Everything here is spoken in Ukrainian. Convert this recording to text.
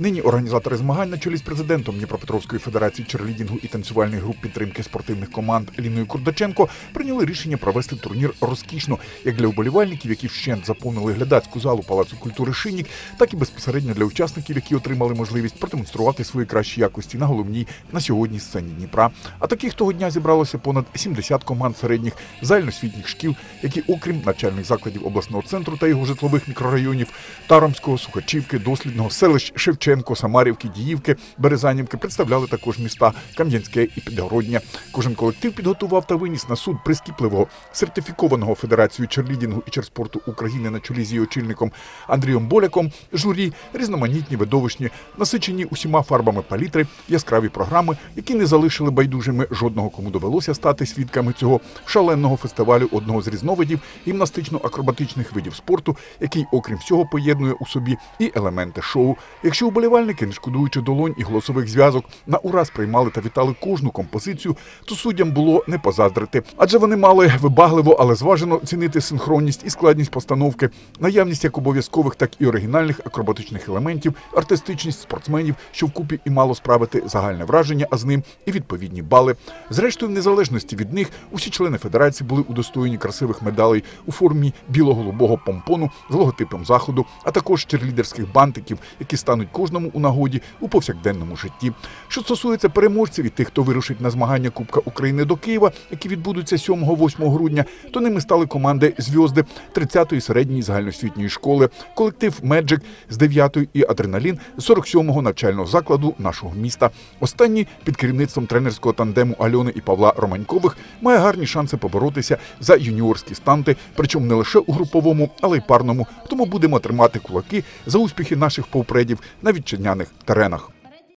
Нині організатори змагань на чолі з президентом Дніпропетровської федерації черлідінгу і танцювальних груп підтримки спортивних команд Ліною Курдаченко прийняли рішення провести турнір розкішно як для вболівальників, які вщент заповнили глядацьку залу Палацу культури Шинік, так і безпосередньо для учасників, які отримали можливість продемонструвати свої кращі якості на головній на сьогодні сцені Дніпра. А таких того дня зібралося понад 70 команд середніх загальноосвітніх шкіл, які, окрім навчальних закладів обласного центру та його житлових мікрорайонів, Тарамського, Сухачівки, Дослідного, селищ Шевченко, Самарівки, Діївки, Березанівки представляли також міста Кам'янське і Підгородня. Кожен колектив підготував та виніс на суд прискіпливого сертифікованого Федерацією черлідінгу і черспорту України на чолі з її очільником Андрієм Боляком, журі, різноманітні видовищні, насичені усіма фарбами палітри, яскраві програми, які не залишили байдужими жодного, кому довелося стати свідками цього шаленого фестивалю одного з різновидів гімнастично-акробатичних видів спорту, який, окрім всього, поєднує у собі і елементи шоу. Якщо уболівальники, не шкодуючи долонь і голосових зв'язок, на ура сприймали та вітали кожну композицію, то суддям було не позаздрити, адже вони мали вибагливо, але зважено цінити синхронність і складність постановки, наявність як обов'язкових, так і оригінальних акробатичних елементів, артистичність спортсменів, що вкупі і мало справити загальне враження, а з ним і відповідні бали. Зрештою, в незалежності від них усі члени федерації були удостоєні красивих медалей у формі біло-голубого помпону з логотипом заходу, а також черлідерських бантиків, які стануть кожному у нагоді у повсякденному житті. Що стосується переможців і тих, хто вирушить на змагання Кубка України до Києва, які відбудуться 7-8 грудня, то ними стали команди Зв'язди 30-ї середньої загальноосвітньої школи, колектив Меджик з 9-ї і Адреналін з 47-го навчального закладу нашого міста. Останній під керівництвом тренерського тандему Альони і Павла Романькових має гарні шанси поборотися за юніорські станти, причому не лише у груповому, але й парному. Тому будемо тримати кулаки за успіхи наших повпредів на вітчизняних теренах.